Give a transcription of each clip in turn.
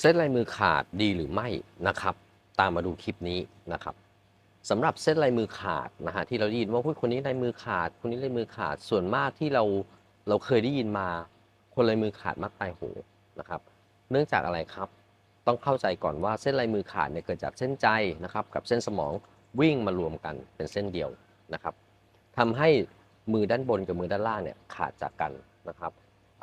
เส้นลายมือขาดดีหรือไม่นะครับ ตามมาดูคลิปนี้นะครับสำหรับเส้นลายมือขาดนะฮะที่เราได้ยินว่าคนนี้ลายมือขาด คนนี้ลายมือขาดส่วนมากที่เราเราเคยได้ยินมา คนลายมือขาดมักตายโหงนะครับ เนื่องจากอะไรครับ ต้องเข้าใจก่อนว่าเส้นลายมือขาดเนี่ยเกิดจากเส้นใจนะครับ กับเส้นสมองวิ่งมารวมกันเป็นเส้นเดียวนะครับทำให้มือด้านบนกับมือด้านล่างเนี่ยขาดจากกันนะครับ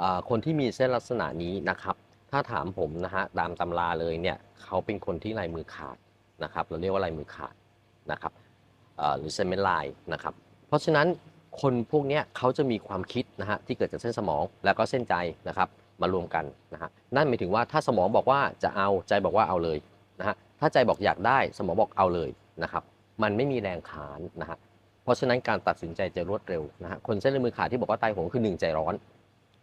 อ่าคนที่มีเส้นลักษณะนี้นะครับ ถ้าถามผมนะฮะตามตำราเลยเนี่ยเขาเป็นคนที่ลายมือขาดนะครับ เราเรียกว่าลายมือขาดนะครับหรือเซนเมนลายนะครับ เพราะฉะนั้นคนพวกนี้เขาจะมีความคิดนะฮะที่เกิดจากเส้นสมองแล้วก็เส้นใจนะครับมารวมกันนะฮะนั่นหมายถึงว่าถ้าสมองบอกว่าจะเอาใจบอกว่าเอาเลยนะฮะถ้าใจบอกอยากได้สมองบอกเอาเลยนะครับ มันไม่มีแรงขานนะฮะเพราะฉะนั้นการตัดสินใจจะรวดเร็วนะฮะคนเส้นลายมือขาดที่บอกว่าตายโหงคือหนึ่งใจร้อน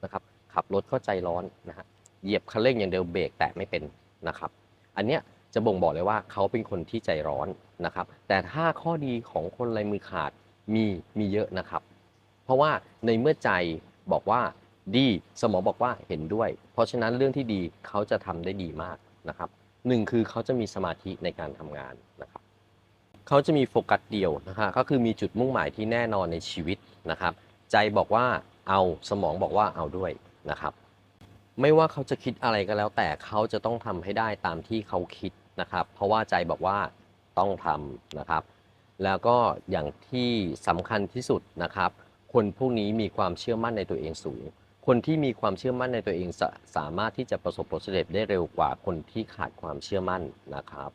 นะครับขับรถก็ใจร้อนนะฮะ เหยียบคันเร่งอย่างเดียวเบรกแตะไม่เป็นนะครับ อันเนี้ยจะบ่งบอกเลยว่าเขาเป็นคนที่ใจร้อนนะครับ แต่ถ้าข้อดีของคนลายมือขาดมีมีเยอะนะครับ เพราะว่าในเมื่อใจบอกว่าดีสมองบอกว่าเห็นด้วย เพราะฉะนั้นเรื่องที่ดีเขาจะทำได้ดีมากนะครับหนึ่งคือเขาจะมีสมาธิในการทำงานนะครับเขาจะมีโฟกัสเดียวนะฮะก็คือมีจุดมุ่งหมายที่แน่นอนในชีวิตนะครับ ใจบอกว่าเอาสมองบอกว่าเอาด้วยนะครับ ไม่ว่าเขาจะคิดอะไรก็แล้ว แต่เขาจะต้องทำให้ได้ตามที่เขาคิดนะครับ เพราะว่าใจบอกว่าต้องทำนะครับ แล้วก็อย่างที่สำคัญที่สุดนะครับ คนพวกนี้มีความเชื่อมั่นในตัวเองสูง คนที่มีความเชื่อมั่นในตัวเองสสามารถที่จะประสบผลสำเร็จได้เร็วกว่าคนที่ขาดความเชื่อมั่นนะครับ